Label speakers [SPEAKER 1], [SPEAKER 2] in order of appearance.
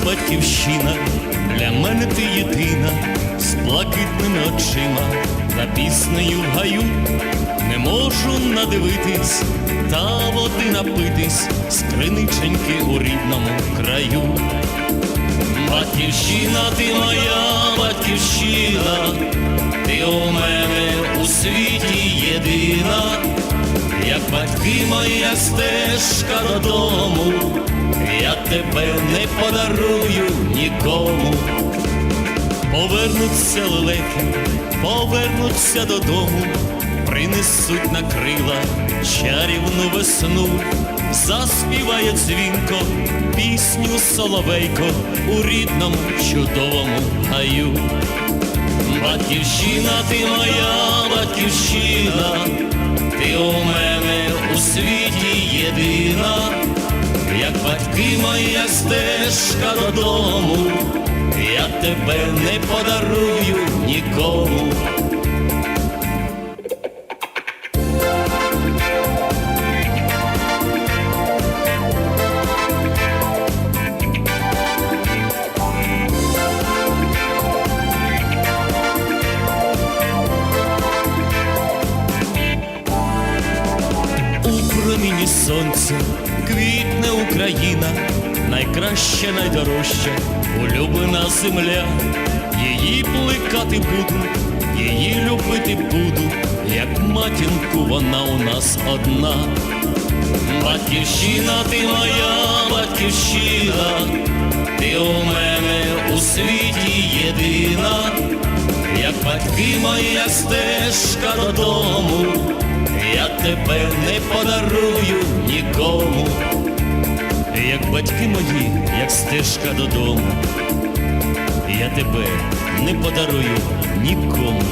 [SPEAKER 1] батьківщина, для мене ти єдина, з блакитними очима, та піснею в гаю, не можу надивитись, та води напитись, з криниченьки у рідному краю. Батьківщина, ти моя батьківщина, ти у мене у світі єдина, як батьки моя стежка додому, тебе не подарую нікому. Повернуться лелеки, повернуться додому, принесуть на крила чарівну весну, заспіває дзвінко пісню соловейко у рідному чудовому гаю. Батьківщина, ти моя батьківщина, ти у мене у світі єдина, батьки моя стежка додому, я тебе не подарую нікому. Проміні сонця квітне Україна, найкраща, найдорожча, улюблена земля. Її плекати буду, її любити буду, як матінку вона у нас одна. Батьківщина, ти моя батьківщина, ти у мене у світі єдина, батьки моя стежка додому, я тебе не подарую нікому, як батьки мої, як стежка додому, я тебе не подарую нікому.